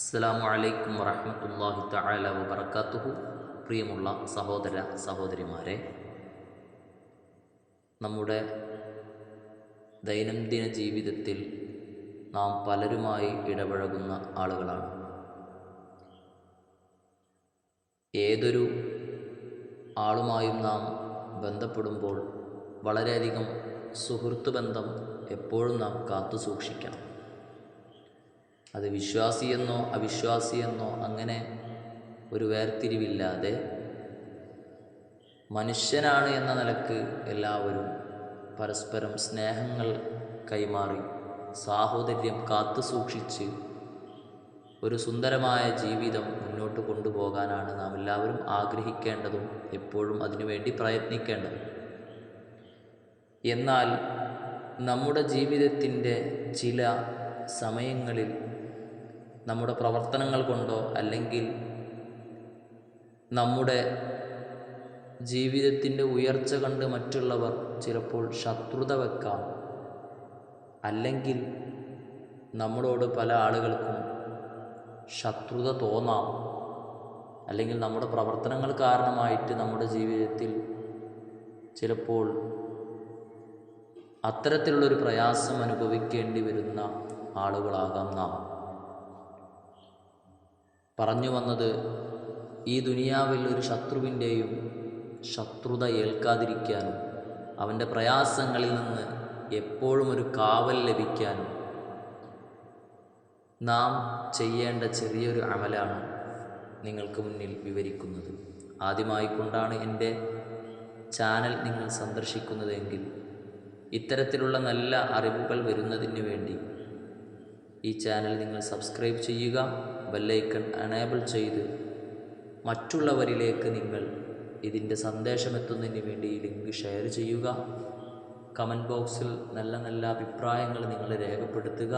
അസ്സലാമു അലൈക്കും വറഹമത്തല്ലാഹി തആല വബറകാതുഹു പ്രിയമുള്ള സഹോദര സഹോദരിമാരെ നമ്മുടെ ദൈനംദിന ജീവിതത്തിൽ നാം പലരുമായി ഇടപഴകുന്ന ആളുകളാണ്. ഏതൊരു ആളുമായും നാം ബന്ധപ്പെടുമ്പോൾ വളരെയധികം സുഹൃത്ത് ബന്ധം എപ്പോഴും നാം കാത്തു സൂക്ഷിക്കണം അത് വിശ്വാസിയെന്നോ അവിശ്വാസിയെന്നോ അങ്ങനെ ഒരു വേർതിരിവില്ലാതെ മനുഷ്യനാണ് എന്ന നിലയ്ക്ക് എല്ലാവരും പരസ്പരം സ്നേഹങ്ങൾ കൈമാറി സാഹോദര്യം കാത്തു സൂക്ഷിച്ച് ഒരു സുന്ദരമായ ജീവിതം മുന്നോട്ട് കൊണ്ടുപോകാനാണ് നാം എല്ലാവരും ആഗ്രഹിക്കേണ്ടതും എപ്പോഴും അതിനുവേണ്ടി പ്രയത്നിക്കേണ്ടതും. എന്നാൽ നമ്മുടെ ജീവിതത്തിന്റെ ചില സമയങ്ങളിൽ നമ്മുടെ പ്രവർത്തനങ്ങൾ കൊണ്ടോ അല്ലെങ്കിൽ നമ്മുടെ ജീവിതത്തിന്റെ ഉയർച്ച കണ്ട് മറ്റുള്ളവർ ചിലപ്പോൾ ശത്രുത വെക്കാം. അല്ലെങ്കിൽ നമ്മളോട് പല ആളുകൾക്കും ശത്രുത തോന്നാം. അല്ലെങ്കിൽ നമ്മുടെ പ്രവർത്തനങ്ങൾ കാരണമായിട്ട് നമ്മുടെ ജീവിതത്തിൽ ചിലപ്പോൾ അത്തരത്തിലുള്ളൊരു പ്രയാസം അനുഭവിക്കേണ്ടി വരുന്ന ആളുകളാകാം നാം. പറഞ്ഞു വന്നത് ഈ ദുനിയാവിൽ ഒരു ശത്രുവിന്റെയും ശത്രുത ഏൽക്കാതിരിക്കാനും അവന്റെ പ്രയാസങ്ങളിൽ നിന്ന് എപ്പോഴും ഒരു കാവൽ ലഭിക്കാനും നാം ചെയ്യേണ്ട ചെറിയൊരു അമലാണ് നിങ്ങൾക്ക് മുന്നിൽ വിവരിക്കുന്നത്. ആദ്യമായി കൊണ്ടാണ് എന്റെ ചാനൽ നിങ്ങൾ സന്ദർശിക്കുന്നതെങ്കിൽ ഇത്തരത്തിലുള്ള നല്ല അറിവുകൾ വരുന്നതിന് വേണ്ടി ഈ ചാനൽ നിങ്ങൾ സബ്സ്ക്രൈബ് ചെയ്യുക. ബെല്ലൈക്കൺ അനേബിൾ ചെയ്ത് മറ്റുള്ളവരിലേക്ക് നിങ്ങൾ ഇതിന്റെ സന്ദേശമെത്തുന്നതിന് വേണ്ടി ലിങ്ക് ഷെയർ ചെയ്യുക. കമന്റ് ബോക്സിൽ നല്ല നല്ല അഭിപ്രായങ്ങൾ നിങ്ങൾ രേഖപ്പെടുത്തുക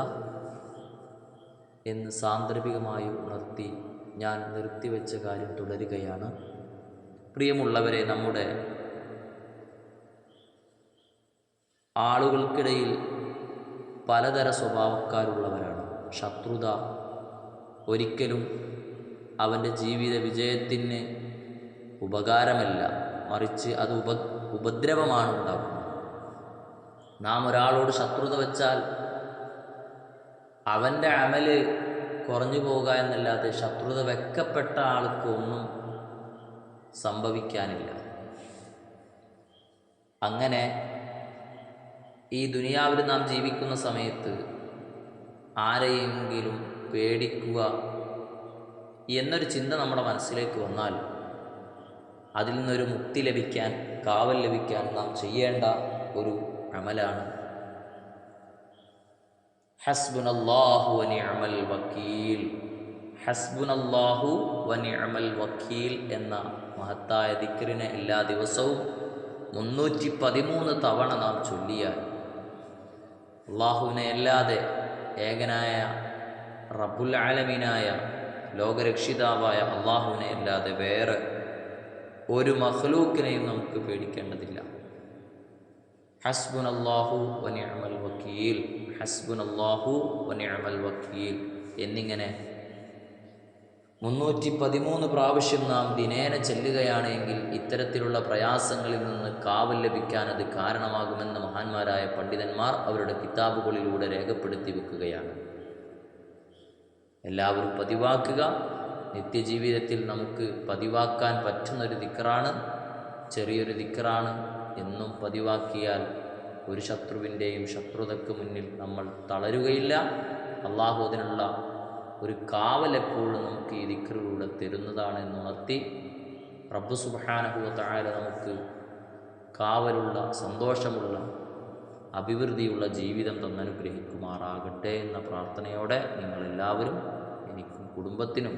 എന്ന് സാന്ദർഭികമായി ഉണർത്തി ഞാൻ നിർത്തിവെച്ച കാര്യം തുടരുകയാണ്. പ്രിയമുള്ളവരെ നമ്മുടെ ആളുകൾക്കിടയിൽ പലതര സ്വഭാവക്കാരുള്ളവരാണ്. ശത്രുത ഒരിക്കലും അവന്റെ ജീവിത വിജയത്തിന് ഉപകാരമല്ല. മറിച്ച് അത് ഉപ ഉപദ്രവമാണ് ഉണ്ടാകുന്നത് നാം ഒരാളോട് ശത്രുത വച്ചാൽ അവന്റെ അമൽ കുറഞ്ഞു പോവുക എന്നല്ലാതെ ശത്രുത വെക്കപ്പെട്ട ആൾക്ക് ഒന്നും സംഭവിക്കാനില്ല. അങ്ങനെ ഈ ദുനിയാവിൽ നാം ജീവിക്കുന്ന സമയത്ത് ആരെയെങ്കിലും പേടിക്കുക എന്നൊരു ചിന്ത നമ്മുടെ മനസ്സിലേക്ക് വന്നാൽ അതിൽ നിന്നൊരു മുക്തി ലഭിക്കാൻ കാവൽ ലഭിക്കാൻ നാം ചെയ്യേണ്ട ഒരു അമലാണ്. ഹസ്ബുനല്ലാഹു വനിഅമൽ വക്കീൽ. ഹസ്ബുനല്ലാഹു വക്കീൽ എന്ന മഹത്തായ ദിക്റിനെ എല്ലാ ദിവസവും മുന്നൂറ്റി പതിമൂന്ന് തവണ നാം ചൊല്ലിയാൽ അള്ളാഹുവിനെ അല്ലാതെ ഏകനായ റബ്ബുൽ ആലമീനായ ലോകരക്ഷിതാവായ അള്ളാഹുവിനെ അല്ലാതെ വേറെ ഒരു മഹ്ലൂക്കിനെയും നമുക്ക് പേടിക്കേണ്ടതില്ല. ഹസ്ബുൻ അള്ളാഹു വനിഅമൽ വക്കീൽ ഹസ്ബുൻ അള്ളാഹു വനിഅമൽ വക്കീൽ എന്നിങ്ങനെ മുന്നൂറ്റി പതിമൂന്ന് പ്രാവശ്യം നാം ദിനേന ചെല്ലുകയാണെങ്കിൽ ഇത്തരത്തിലുള്ള പ്രയാസങ്ങളിൽ നിന്ന് കാവൽ ലഭിക്കാൻ അത് കാരണമാകുമെന്ന് മഹാന്മാരായ പണ്ഡിതന്മാർ അവരുടെ കിതാബുകളിലൂടെ രേഖപ്പെടുത്തി വെക്കുകയാണ്. എല്ലാവരും പതിവാക്കുക. നിത്യജീവിതത്തിൽ നമുക്ക് പതിവാക്കാൻ പറ്റുന്നൊരു ദിക്കറാണ് ചെറിയൊരു ദിക്കറാണ് എന്നും പതിവാക്കിയാൽ ഒരു ശത്രുവിന്റെയും ശത്രുതയ്ക്ക് മുന്നിൽ നമ്മൾ തളരുകയില്ല. അള്ളാഹു അതിനുള്ള ഒരു കാവൽ എപ്പോഴും നമുക്ക് ഈ ദിക്കറിലൂടെ തരുന്നതാണ് എന്നുണർത്തി റബ്ബ് താഴെ നമുക്ക് കാവലുള്ള സന്തോഷമുള്ള അഭിവൃദ്ധിയുള്ള ജീവിതം തന്നനുഗ്രഹിക്കുമാറാകട്ടെ എന്ന പ്രാർത്ഥനയോടെ നിങ്ങളെല്ലാവരും കുടുംബത്തിനും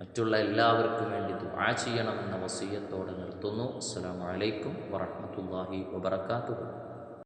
മറ്റുള്ള എല്ലാവർക്കും വേണ്ടി ദുആ ചെയ്യണം എന്ന വസീയത്തോടെ നിർത്തുന്നു. അസ്സലാമു അലൈക്കും വറഹ്മത്തുള്ളാഹി വബറകാതുഹു.